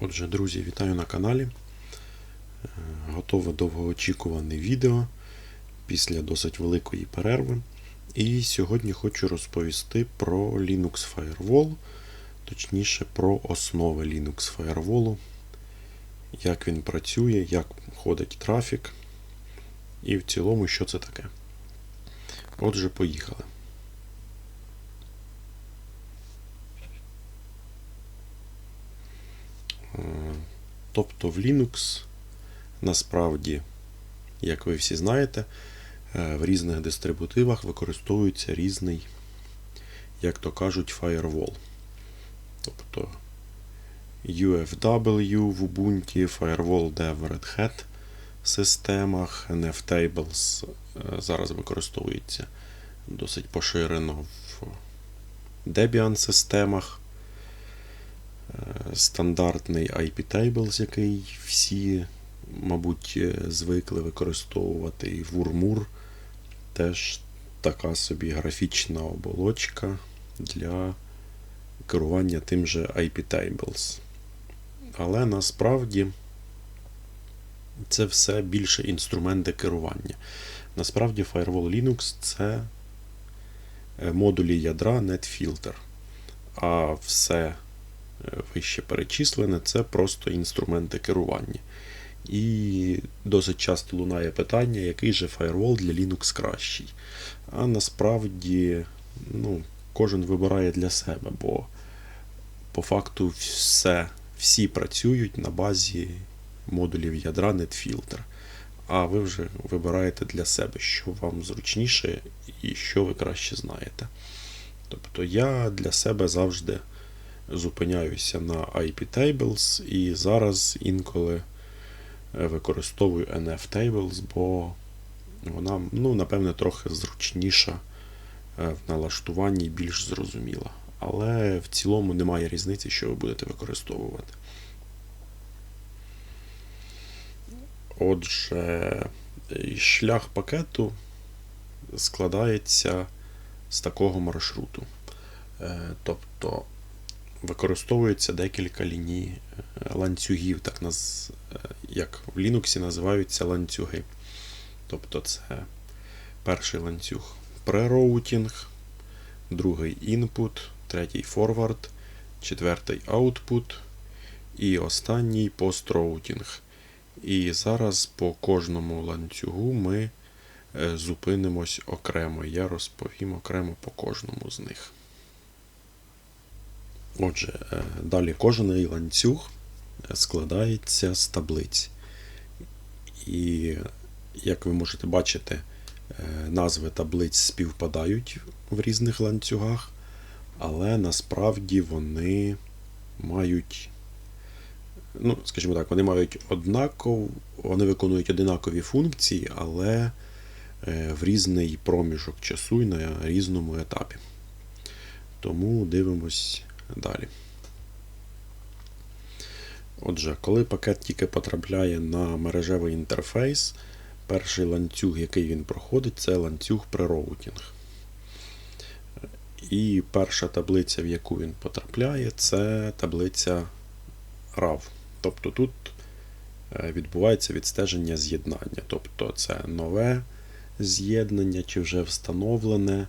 Отже, друзі, вітаю на каналі. Е, Готове довгоочікуване відео після досить великої перерви. І сьогодні хочу розповісти про Linux Firewall, точніше про основи Linux Firewall, як він працює, як ходить трафік, і в цілому, що це таке. Отже, поїхали. Тобто в Linux насправді, як ви всі знаєте, е, в різних дистрибутивах використовується різний, як то кажуть, firewall. Тобто UFW в Ubuntu, Firewall Dev Red Hat системах, NFTables е, зараз використовується досить поширено в Debian системах стандартний IP Tables, який всі, мабуть, е, звикли використовувати, і Вурмур теж така собі графічна оболочка для керування тим же IP Tables. Але насправді це все більше інструменти керування. Насправді Firewall Linux це е, модулі ядра NetFilter. А все вище перечислене, це просто інструменти керування. І досить часто лунає питання, який же фаєрвол для Linux кращий. А насправді ну, кожен вибирає для себе, бо по факту все, всі працюють на базі модулів ядра NetFilter. А ви вже вибираєте для себе, що вам зручніше і що ви краще знаєте. Тобто я для себе завжди зупиняюся на IP Tables і зараз інколи е, використовую NF Tables, бо вона, ну, напевне, трохи зручніша е, в налаштуванні більш зрозуміла. Але в цілому немає різниці, що ви будете використовувати. Отже, шлях пакету складається з такого маршруту. Е, тобто використовується декілька ліній ланцюгів, так наз... як в Linux називаються ланцюги. Тобто це перший ланцюг прероутінг, другий input, третій forward, четвертий output і останній построутінг. І зараз по кожному ланцюгу ми зупинимось окремо. Я розповім окремо по кожному з них. Отже, далі кожен ланцюг складається з таблиць. І, як ви можете бачити, назви таблиць співпадають в різних ланцюгах, але насправді вони мають, ну, скажімо так, вони мають однаков, вони виконують одинакові функції, але в різний проміжок часу і на різному етапі. Тому дивимось далі. Отже, коли пакет тільки потрапляє на мережевий інтерфейс, перший ланцюг, який він проходить, це ланцюг прероутінг. І перша таблиця, в яку він потрапляє, це таблиця RAW. Тобто тут відбувається відстеження з'єднання. Тобто це нове з'єднання чи вже встановлене.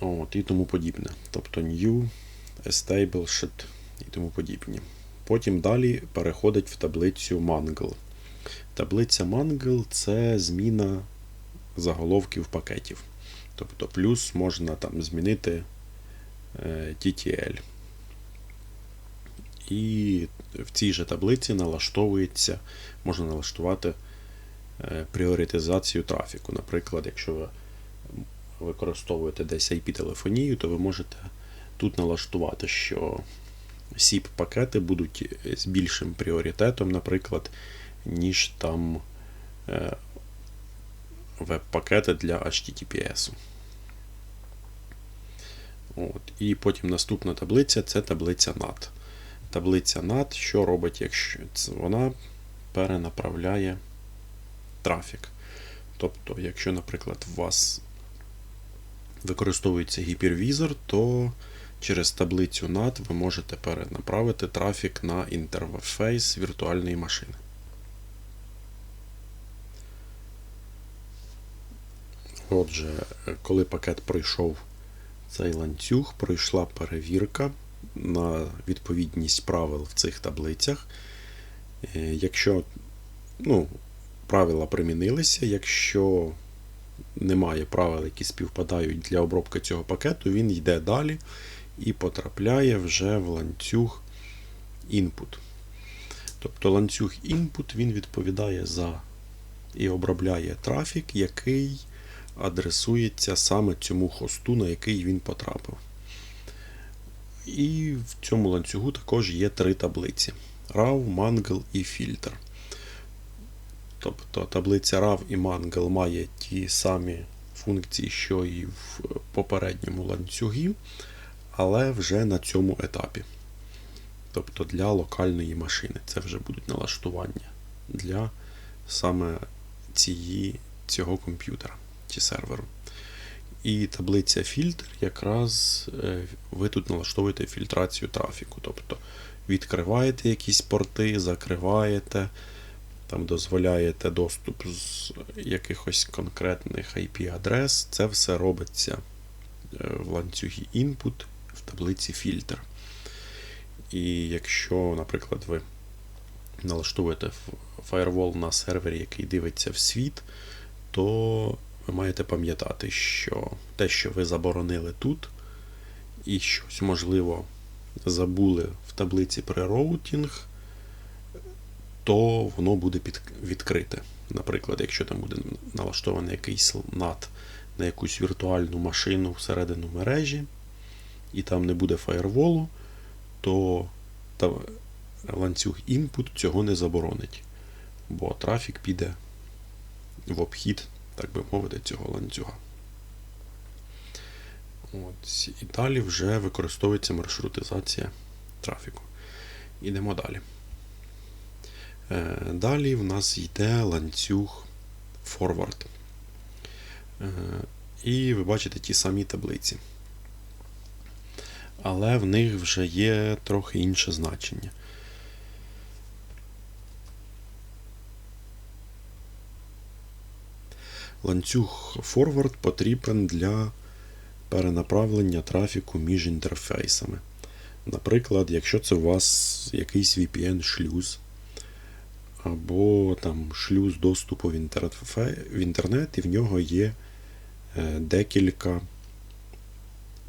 От, І тому подібне. Тобто new, established і тому подібні. Потім далі переходить в таблицю Mangle. Таблиця Mangle це зміна заголовків пакетів. Тобто, плюс можна там змінити TTL. І в цій же таблиці налаштовується, можна налаштувати пріоритизацію трафіку. Наприклад, якщо ви використовуєте десь IP-телефонію, то ви можете тут налаштувати, що SIP-пакети будуть з більшим пріоритетом, наприклад, ніж там веб-пакети для HTTPS. От. І потім наступна таблиця це таблиця NAT. Таблиця NAT, що робить, якщо вона перенаправляє трафік. Тобто, якщо, наприклад, у вас використовується гіпервізор, то через таблицю NAT ви можете перенаправити трафік на інтерфейс віртуальної машини. Отже, коли пакет пройшов цей ланцюг, пройшла перевірка на відповідність правил в цих таблицях. Е, Якщо ну, правила примінилися, якщо немає правил, які співпадають для обробки цього пакету, він йде далі і потрапляє вже в ланцюг input. Тобто ланцюг input він відповідає за і обробляє трафік, який адресується саме цьому хосту, на який він потрапив. І в цьому ланцюгу також є три таблиці: RAW, Mangle і Filter. Тобто таблиця RAW і Mangle має ті самі функції, що і в попередньому ланцюгі, але вже на цьому етапі. Тобто для локальної машини. Це вже будуть налаштування для саме цієї, цього комп'ютера чи серверу. І таблиця фільтр, якраз е, ви тут налаштовуєте фільтрацію трафіку. Тобто відкриваєте якісь порти, закриваєте, там дозволяєте доступ з якихось конкретних IP-адрес. Це все робиться е, в ланцюгі input в таблиці фільтр. І якщо, наприклад, ви налаштовуєте фаєрвол на сервері, який дивиться в світ, то ви маєте пам'ятати, що те, що ви заборонили тут, і щось, можливо, забули в таблиці прероутінг, то воно буде під, відкрите. Наприклад, якщо там буде налаштований якийсь NAT на якусь віртуальну машину всередину мережі, і там не буде фаєрволу, то та, ланцюг input цього не заборонить, бо трафік піде в обхід так би мовити, цього ланцюга. От, І далі вже використовується маршрутизація трафіку. Ідемо далі. Е, Далі в нас йде ланцюг forward. Е, І ви бачите ті самі таблиці. Але в них вже є трохи інше значення. Ланцюг Forward потрібен для перенаправлення трафіку між інтерфейсами. Наприклад, якщо це у вас якийсь VPN-шлюз, або там шлюз доступу в інтернет, і в нього є е, декілька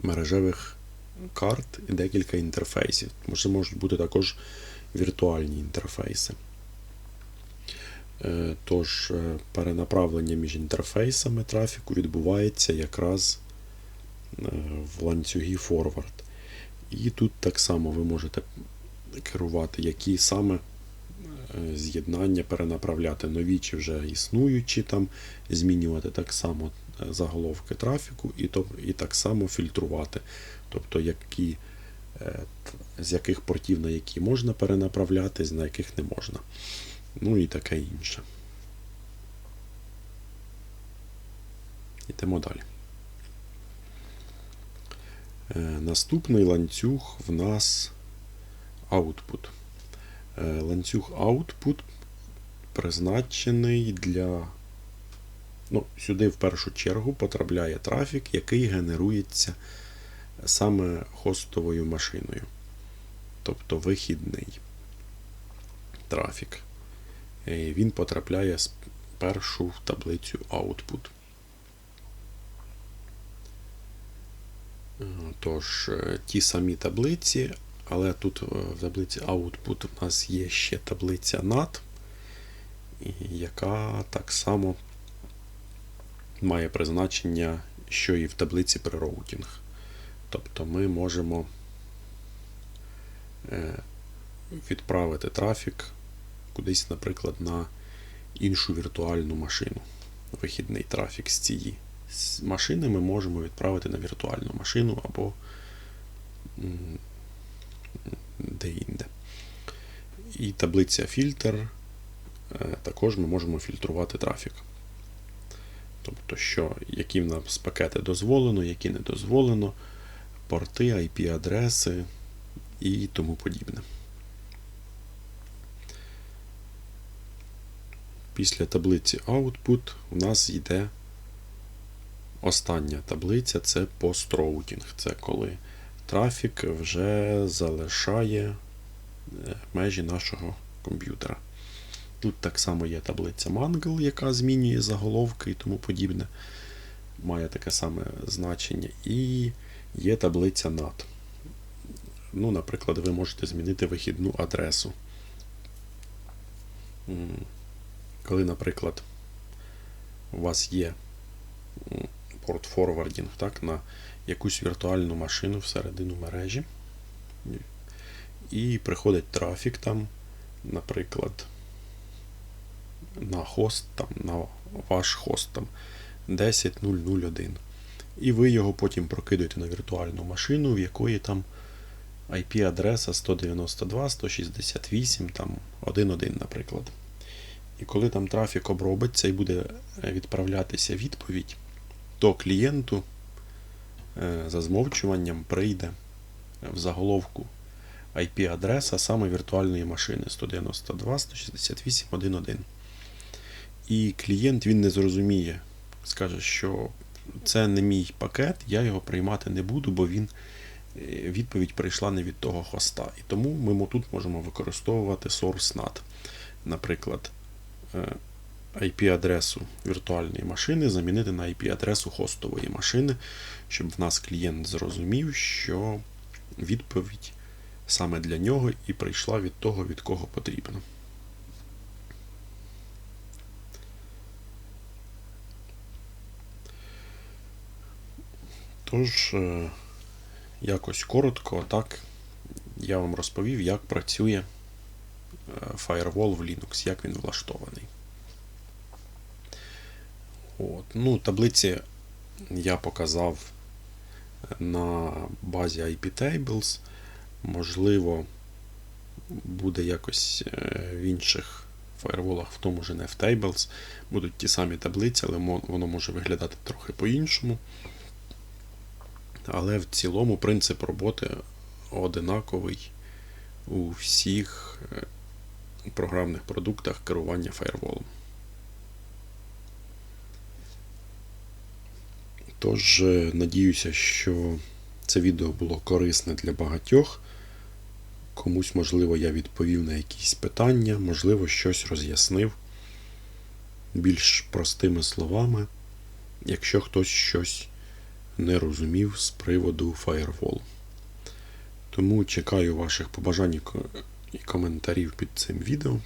мережевих карт і декілька інтерфейсів. Може, можуть бути також віртуальні інтерфейси. Е, тож, е, перенаправлення між інтерфейсами трафіку відбувається якраз в ланцюгі Forward. І тут так само ви можете керувати, які саме з'єднання перенаправляти нові чи вже існуючі, там, змінювати так само заголовки трафіку, і то, і так само фільтрувати. Тобто, які, з яких портів на які можна перенаправляти, на яких не можна ну і таке інше. Йдемо далі. Е, наступний ланцюг в нас output. Е, ланцюг output призначений для. Ну, Сюди в першу чергу потрапляє трафік, який генерується саме хостовою машиною. Тобто вихідний трафік. Е, він потрапляє спершу в таблицю Output. Е, тож, ті самі таблиці, але тут в таблиці Output у нас є ще таблиця NAT, яка так само має призначення, що і в таблиці prerouting. Тобто ми можемо відправити трафік кудись, наприклад, на іншу віртуальну машину. Вихідний трафік з цієї машини ми можемо відправити на віртуальну машину або де-інде. І таблиця фільтр е, також ми можемо фільтрувати трафік. Тобто, що, які в нас пакети дозволено, які не дозволено порти, IP-адреси і тому подібне. Після таблиці Output у нас йде остання таблиця це построутінг. Це коли трафік вже залишає е, межі нашого комп'ютера. Тут так само є таблиця Mangle, яка змінює заголовки і тому подібне. Має таке саме значення. І є таблиця NAT. Ну, наприклад, ви можете змінити вихідну адресу. Коли, наприклад, у вас є м, порт форвардінг так, на якусь віртуальну машину всередину мережі, і приходить трафік там, наприклад, на хост, там, на ваш хост там 10001. І ви його потім прокидуєте на віртуальну машину, в якої там IP-адреса 192, 168, там 1.1, наприклад. І коли там трафік обробиться і буде відправлятися відповідь, то клієнту е, за змовчуванням прийде в заголовку IP-адреса саме віртуальної машини 192, 168, 1.1. І клієнт він не зрозуміє, скаже, що це не мій пакет, я його приймати не буду, бо він е, відповідь прийшла не від того хоста. І тому ми тут можемо використовувати source NAT. Наприклад, е, IP-адресу віртуальної машини замінити на IP-адресу хостової машини, щоб в нас клієнт зрозумів, що відповідь саме для нього і прийшла від того, від кого потрібно. Тож, е, якось коротко, так, я вам розповів, як працює е, Firewall в Linux, як він влаштований. От. Ну, таблиці я показав на базі IP Tables. Можливо, буде якось е, в інших фаєрволах, в тому же не в Tables, будуть ті самі таблиці, але воно може виглядати трохи по-іншому. Але в цілому принцип роботи одинаковий у всіх е, програмних продуктах керування фаєрволом. Тож, е, надіюся, що це відео було корисне для багатьох. Комусь, можливо, я відповів на якісь питання, можливо, щось роз'яснив більш простими словами, якщо хтось щось не розумів з приводу Firewall. Тому чекаю ваших побажань і коментарів під цим відео.